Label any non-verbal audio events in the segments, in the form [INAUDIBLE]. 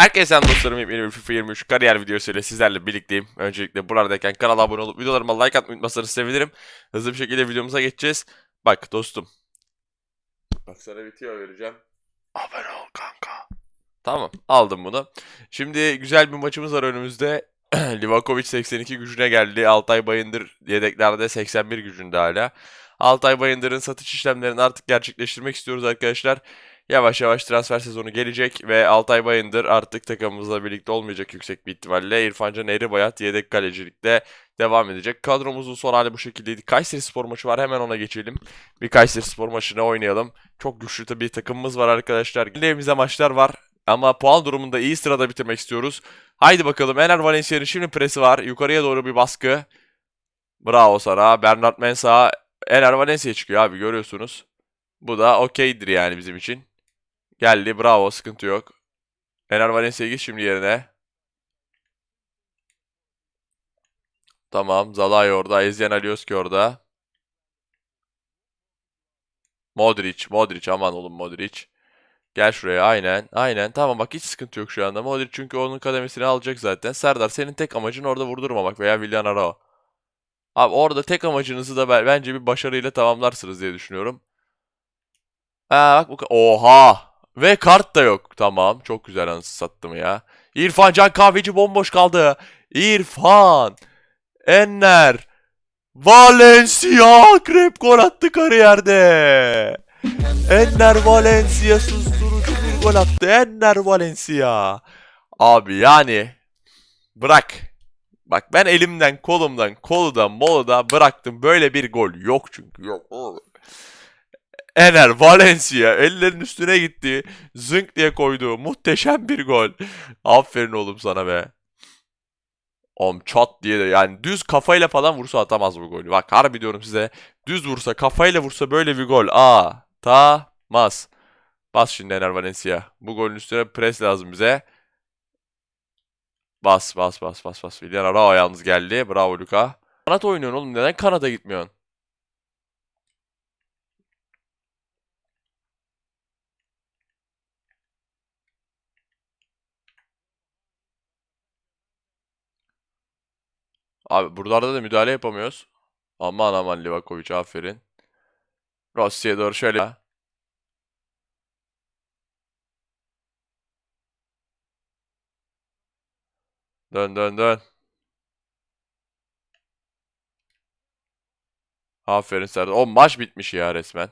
Herkese dostlarım. Yeni FIFA 23 kariyer videosuyla sizlerle birlikteyim. Öncelikle buralardayken kanala abone olup videolarıma like atmayı unutmazsanız sevinirim. Hızlı bir şekilde videomuza geçeceğiz. Bak dostum. Bak sana bir tüyo vereceğim. Abone ol kanka. Tamam aldım bunu. Şimdi güzel bir maçımız var önümüzde. [CLEARS THROAT] Livakovic 82 gücüne geldi. Altay Bayındır yedeklerde 81 gücünde hala. Altay Bayındır'ın satış işlemlerini artık gerçekleştirmek istiyoruz arkadaşlar. Yavaş yavaş transfer sezonu gelecek ve Altay Bayındır artık takımımızla birlikte olmayacak yüksek bir ihtimalle. İrfan Can Eğribayat yedek kalecilikte devam edecek. Kadromuzun son hali bu şekildeydi. Kayseri Spor maçı var hemen ona geçelim. Bir Kayseri Spor maçını oynayalım. Çok güçlü tabii takımımız var arkadaşlar. Elimizde maçlar var. Ama puan durumunda iyi sırada bitirmek istiyoruz. Haydi bakalım Ener Valencia'nın şimdi presi var. Yukarıya doğru bir baskı. Bravo sana. Bernard Mensah Ener Valencia çıkıyor abi görüyorsunuz. Bu da okeydir yani bizim için. Geldi bravo sıkıntı yok. Ener Valencia git şimdi yerine. Tamam Zalai orada. Ezyan Alioski orada. Modric. Modric aman oğlum Modric. Gel şuraya aynen. Aynen tamam bak hiç sıkıntı yok şu anda. Modric çünkü onun kademesini alacak zaten. Serdar senin tek amacın orada vurdurmamak veya Willian Arao. Abi orada tek amacınızı da ben- bence bir başarıyla tamamlarsınız diye düşünüyorum. Ha bak bu Oha! Ve kart da yok. Tamam. Çok güzel anısı sattım ya. İrfan Can Kahveci bomboş kaldı. İrfan. Enner. Valencia. Krep gol attı kariyerde. Enner Valencia susturucu bir gol attı. Enner Valencia. Abi yani. Bırak. Bak ben elimden kolumdan koludan moluda bıraktım. Böyle bir gol yok çünkü. Yok. Ener Valencia ellerin üstüne gitti. Zınk diye koydu. Muhteşem bir gol. Aferin oğlum sana be. Oğlum çat diye de yani düz kafayla falan vursa atamaz bu golü. Bak harbi diyorum size. Düz vursa kafayla vursa böyle bir gol. Aa tamaz. Bas şimdi Ener Valencia. Bu golün üstüne pres lazım bize. Bas bas bas bas bas. Willian Arao yalnız geldi. Bravo Luka. Kanat oynuyorsun oğlum. Neden kanata gitmiyorsun? Abi buralarda da müdahale yapamıyoruz. Aman aman Livakovic aferin. Rossi'ye doğru şöyle. Dön dön dön. Aferin Serdar. O maç bitmiş ya resmen.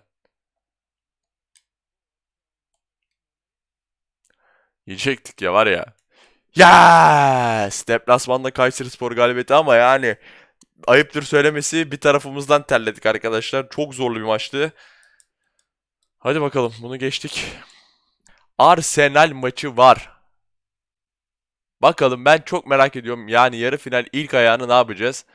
Yiyecektik ya var ya. Yes! Deplasmanda Kayserispor galibiyeti ama yani ayıptır söylemesi bir tarafımızdan terledik arkadaşlar. Çok zorlu bir maçtı. Hadi bakalım bunu geçtik. Arsenal maçı var. Bakalım ben çok merak ediyorum. Yani yarı final ilk ayağını ne yapacağız?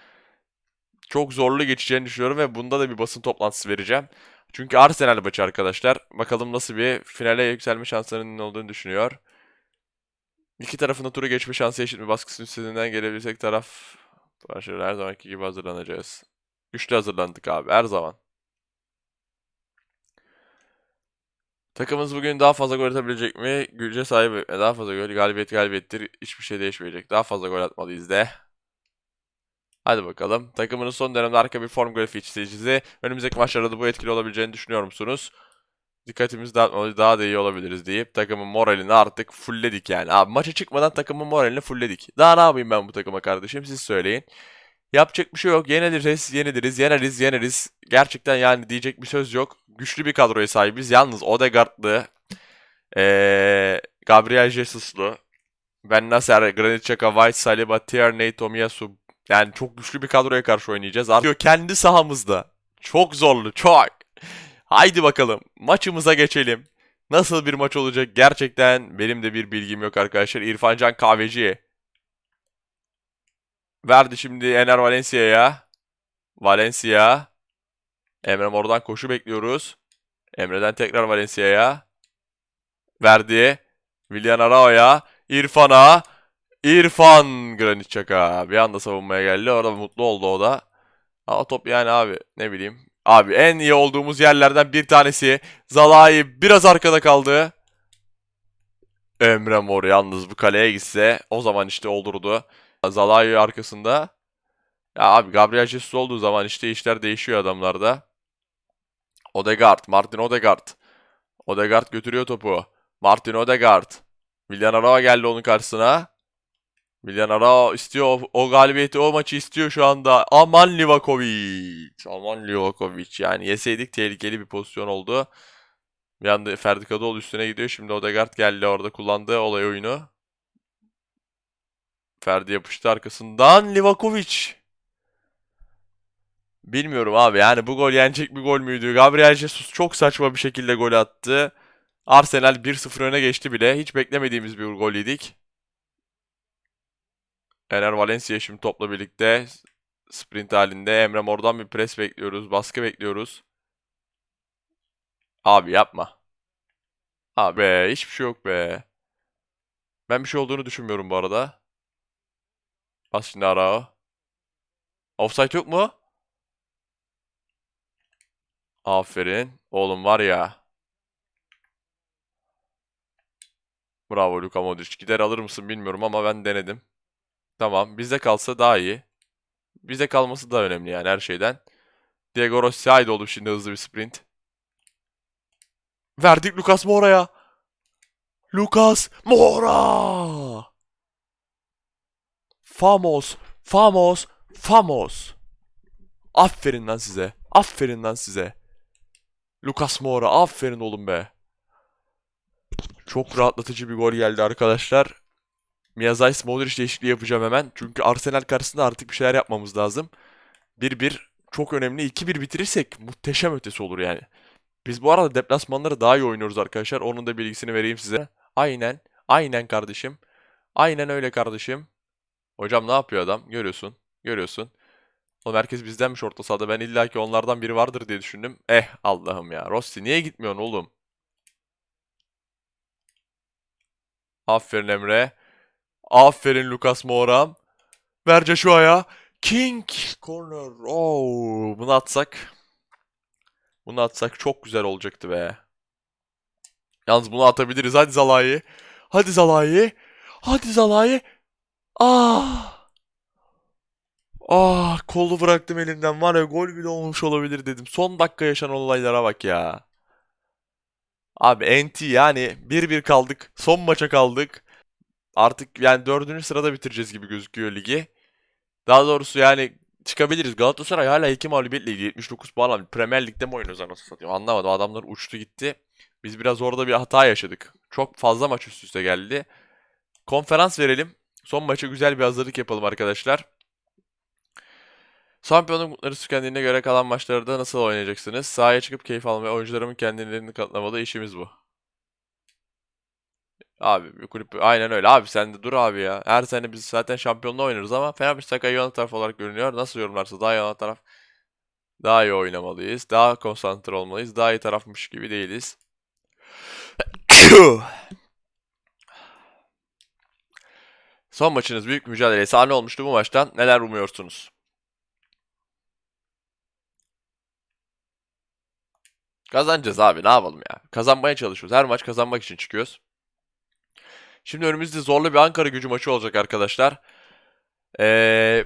Çok zorlu geçeceğini düşünüyorum ve bunda da bir basın toplantısı vereceğim. Çünkü Arsenal maçı arkadaşlar. Bakalım nasıl bir finale yükselme şanslarının olduğunu düşünüyor. İki tarafın da turu geçme şansı eşit mi? Baskısının üstesinden gelebilecek taraf her zamanki gibi hazırlanacağız. Güçlü hazırlandık abi her zaman. Takımımız bugün daha fazla gol atabilecek mi? Güce sahip daha fazla gol galibiyet galibiyettir. Hiçbir şey değişmeyecek. Daha fazla gol atmalıyız de. Hadi bakalım. Takımının son dönemde arka bir form grafiği çizicisi. Önümüzdeki maçlarda da bu etkili olabileceğini düşünüyor musunuz? Dikkatimizi dağıtmalıyız, daha da iyi olabiliriz deyip takımın moralini artık fullledik yani. Abi maça çıkmadan takımın moralini fullledik. Daha ne yapayım ben bu takıma kardeşim siz söyleyin. Yapacak bir şey yok. Yeniliriz, yeniliriz, yeneriz, yeneriz. Gerçekten yani diyecek bir söz yok. Güçlü bir kadroya sahibiz. Yalnız Odegaard'lı, ee, Gabriel Jesus'lu, Ben Nasser, Granit Xhaka, White, Saliba, Tierney, Tomiyasu. Yani çok güçlü bir kadroya karşı oynayacağız. Artık kendi sahamızda. Çok zorlu, çok. Haydi bakalım maçımıza geçelim. Nasıl bir maç olacak gerçekten benim de bir bilgim yok arkadaşlar. İrfan Can Kahveci. Verdi şimdi Ener Valencia'ya. Valencia. Emre Mor'dan koşu bekliyoruz. Emre'den tekrar Valencia'ya. Verdi. Willian Arao'ya. İrfan'a. İrfan Granit Xhaka. Bir anda savunmaya geldi. Orada mutlu oldu o da. Ama top yani abi ne bileyim. Abi en iyi olduğumuz yerlerden bir tanesi. Zalai biraz arkada kaldı. Emre Mor yalnız bu kaleye gitse o zaman işte olurdu. Zalai arkasında. Ya abi Gabriel Jesus olduğu zaman işte işler değişiyor adamlarda. Odegaard, Martin Odegaard. Odegaard götürüyor topu. Martin Odegaard. Willian Arao geldi onun karşısına. Willian Arao istiyor o, o galibiyeti, o maçı istiyor şu anda. Aman Livakovic. Aman Livakovic. Yani yeseydik tehlikeli bir pozisyon oldu. Bir anda Ferdi Kadıoğlu üstüne gidiyor. Şimdi Odegaard geldi orada kullandığı olay oyunu. Ferdi yapıştı arkasından. Livakovic. Bilmiyorum abi yani bu gol yenecek bir gol müydü? Gabriel Jesus çok saçma bir şekilde gol attı. Arsenal 1-0 öne geçti bile. Hiç beklemediğimiz bir gol yedik. Ener Valencia şimdi topla birlikte sprint halinde. Emre Mor'dan bir pres bekliyoruz. Baskı bekliyoruz. Abi yapma. Abi hiçbir şey yok be. Ben bir şey olduğunu düşünmüyorum bu arada. Bas şimdi Arao. Offside yok mu? Aferin. Oğlum var ya. Bravo Luka Modric. Gider alır mısın bilmiyorum ama ben denedim. Tamam. Bizde kalsa daha iyi. Bizde kalması da önemli yani her şeyden. Diego Rossi haydi oğlum şimdi hızlı bir sprint. Verdik Lucas Moura'ya. Lucas Moura! Famos, famos, famos. Aferin lan size. Aferin lan size. Lucas Moura aferin oğlum be. Çok rahatlatıcı bir gol geldi arkadaşlar. Miyazais Modric değişikliği yapacağım hemen. Çünkü Arsenal karşısında artık bir şeyler yapmamız lazım. 1-1 çok önemli. 2-1 bitirirsek muhteşem ötesi olur yani. Biz bu arada deplasmanları daha iyi oynuyoruz arkadaşlar. Onun da bilgisini vereyim size. Aynen. Aynen kardeşim. Aynen öyle kardeşim. Hocam ne yapıyor adam? Görüyorsun. Görüyorsun. Oğlum herkes bizdenmiş orta sahada. Ben illaki onlardan biri vardır diye düşündüm. Eh Allah'ım ya. Rossi niye gitmiyorsun oğlum? Aferin Emre. Aferin Lucas Moura. Ver Joshua'ya. King corner. Oo, bunu atsak. Bunu atsak çok güzel olacaktı be. Yalnız bunu atabiliriz. Hadi Zalai. Hadi Zalai. Hadi Zalai. Ah. Ah kolu bıraktım elimden. Var ya gol bile olmuş olabilir dedim. Son dakika yaşanan olaylara bak ya. Abi NT yani 1-1 kaldık. Son maça kaldık. Artık yani dördüncü sırada bitireceğiz gibi gözüküyor ligi. Daha doğrusu yani çıkabiliriz. Galatasaray hala 2 mağlubiyetle ilgili 79 puan aldı. Premier Lig'de mi oynuyoruz anasını satayım? Anlamadım. Adamlar uçtu gitti. Biz biraz orada bir hata yaşadık. Çok fazla maç üst üste geldi. Konferans verelim. Son maça güzel bir hazırlık yapalım arkadaşlar. Şampiyonluk mutları tükendiğine göre kalan maçlarda nasıl oynayacaksınız? Sahaya çıkıp keyif almaya, oyuncularımın kendilerini kanıtlamalı işimiz bu. Abi bir kulüp aynen öyle. Abi sen de dur abi ya. Her sene biz zaten şampiyonluğa oynarız ama Fenerbahçe iyi taraf olarak görünüyor. Nasıl yorumlarsa daha iyi olan taraf daha iyi oynamalıyız. Daha konsantre olmalıyız. Daha iyi tarafmış gibi değiliz. [CLEARS THROAT] Son maçınız büyük mücadeleye sahne olmuştu bu maçtan. Neler umuyorsunuz? Kazanacağız abi ne yapalım ya. Kazanmaya çalışıyoruz. Her maç kazanmak için çıkıyoruz. Şimdi önümüzde zorlu bir Ankara gücü maçı olacak arkadaşlar. Ee,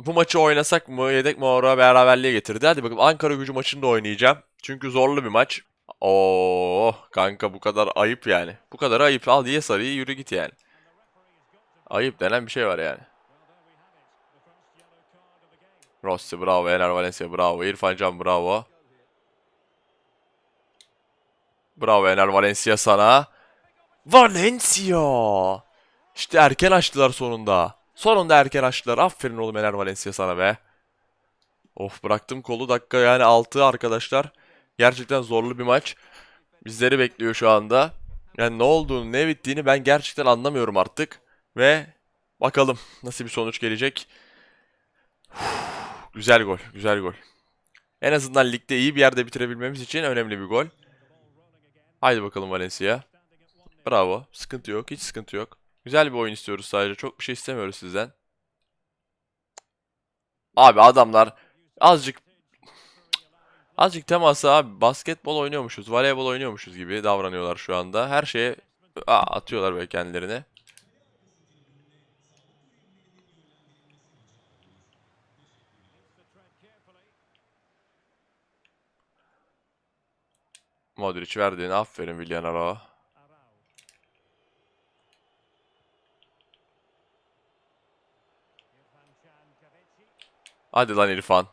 bu maçı oynasak mı? Yedek Mauro beraberliğe getirdi. Hadi bakalım Ankara gücü maçını da oynayacağım. Çünkü zorlu bir maç. Oo kanka bu kadar ayıp yani. Bu kadar ayıp. Al diye sarıyı yürü git yani. Ayıp denen bir şey var yani. Rossi bravo. Ener Valencia bravo. İrfan Can bravo. Bravo Ener Valencia sana. Valencia. İşte erken açtılar sonunda. Sonunda erken açtılar. Aferin oğlum Ener Valencia sana be. Of bıraktım kolu dakika yani 6 arkadaşlar. Gerçekten zorlu bir maç. Bizleri bekliyor şu anda. Yani ne olduğunu ne bittiğini ben gerçekten anlamıyorum artık. Ve bakalım nasıl bir sonuç gelecek. güzel gol, güzel gol. En azından ligde iyi bir yerde bitirebilmemiz için önemli bir gol. Haydi bakalım Valencia. Bravo. Sıkıntı yok. Hiç sıkıntı yok. Güzel bir oyun istiyoruz sadece. Çok bir şey istemiyoruz sizden. Abi adamlar azıcık azıcık teması abi basketbol oynuyormuşuz, voleybol oynuyormuşuz gibi davranıyorlar şu anda. Her şeye Aa, atıyorlar böyle kendilerini. Modric verdiğin aferin Villanaro. Hadi lan İrfan.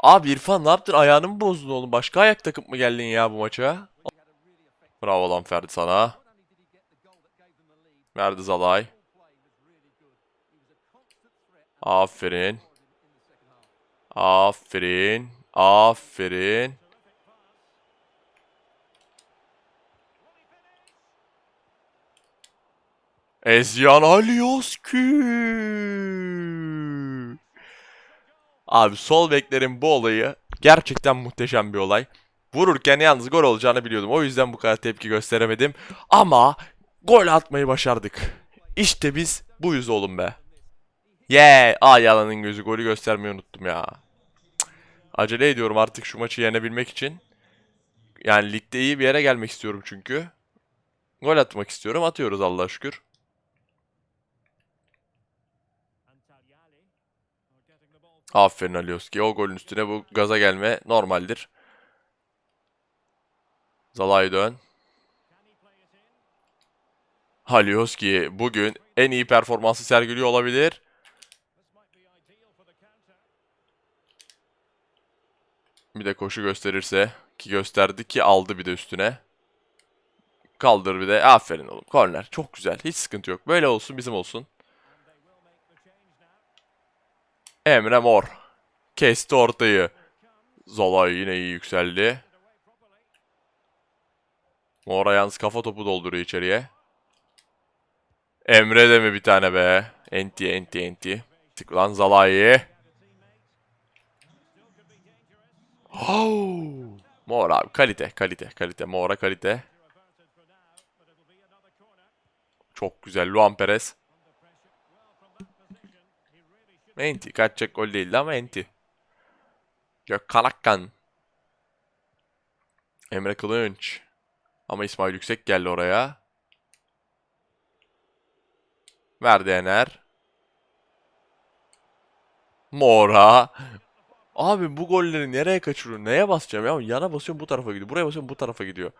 Abi İrfan ne yaptın? Ayağını mı bozdun oğlum? Başka ayak takıp mı geldin ya bu maça? Bravo lan Ferdi sana. Verdi Zalay. Aferin. Aferin. Aferin. Ezyan Alioski. Abi sol beklerin bu olayı gerçekten muhteşem bir olay. Vururken yalnız gol olacağını biliyordum. O yüzden bu kadar tepki gösteremedim. Ama gol atmayı başardık. İşte biz buyuz oğlum be. Yeah! Ay yalanın gözü golü göstermeyi unuttum ya. Acele ediyorum artık şu maçı yenebilmek için. Yani ligde iyi bir yere gelmek istiyorum çünkü. Gol atmak istiyorum. Atıyoruz Allah'a şükür. Aferin Alioski. O golün üstüne bu gaza gelme normaldir. Zalay dön. Alioski bugün en iyi performansı sergiliyor olabilir. Bir de koşu gösterirse ki gösterdi ki aldı bir de üstüne. Kaldır bir de. Aferin oğlum. Korner. Çok güzel. Hiç sıkıntı yok. Böyle olsun bizim olsun. Emre Mor. Kesti ortayı. Zolay yine iyi yükseldi. Mor'a yalnız kafa topu dolduruyor içeriye. Emre de mi bir tane be? Enti enti enti. Tık lan Zalai. Oh! Mor abi kalite kalite kalite. Mor'a kalite. Çok güzel Luan Perez. Enti kaçacak gol değildi ama Enti. Gökhan Akkan. Emre Kılınç. Ama İsmail Yüksek geldi oraya. Verdi Ener. Mora. Abi bu golleri nereye kaçırıyor? Neye basacağım ya? Yana basıyorum bu tarafa gidiyor. Buraya basıyorum bu tarafa gidiyor.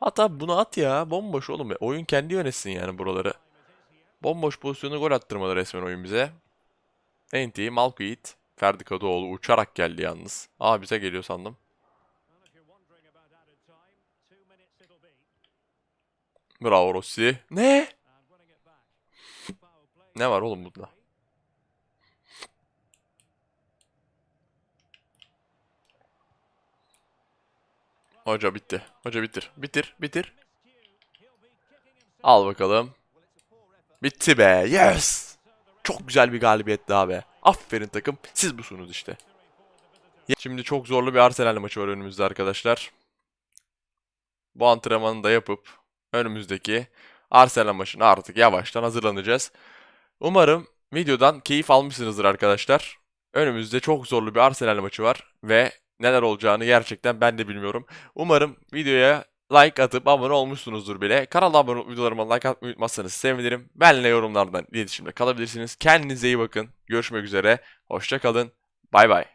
At abi bunu at ya. Bomboş oğlum. Oyun kendi yönetsin yani buraları. Bomboş pozisyonu gol attırmadı resmen oyun bize. Enti, Malkuit, Ferdi Kadıoğlu uçarak geldi yalnız. Aa bize geliyor sandım. Bravo Rossi. Ne? Ne var oğlum bunda? Hoca bitti. Hoca bitir. Bitir. Bitir. Al bakalım. Bitti be. Yes. Çok güzel bir galibiyet daha be. Aferin takım. Siz busunuz işte. Şimdi çok zorlu bir Arsenal maçı var önümüzde arkadaşlar. Bu antrenmanı da yapıp önümüzdeki Arsenal maçına artık yavaştan hazırlanacağız. Umarım videodan keyif almışsınızdır arkadaşlar. Önümüzde çok zorlu bir Arsenal maçı var ve neler olacağını gerçekten ben de bilmiyorum. Umarım videoya like atıp abone olmuşsunuzdur bile. Kanala abone videolarıma like atmayı unutmazsanız sevinirim. Benle yorumlardan iletişimde kalabilirsiniz. Kendinize iyi bakın. Görüşmek üzere. Hoşça kalın. Bay bay.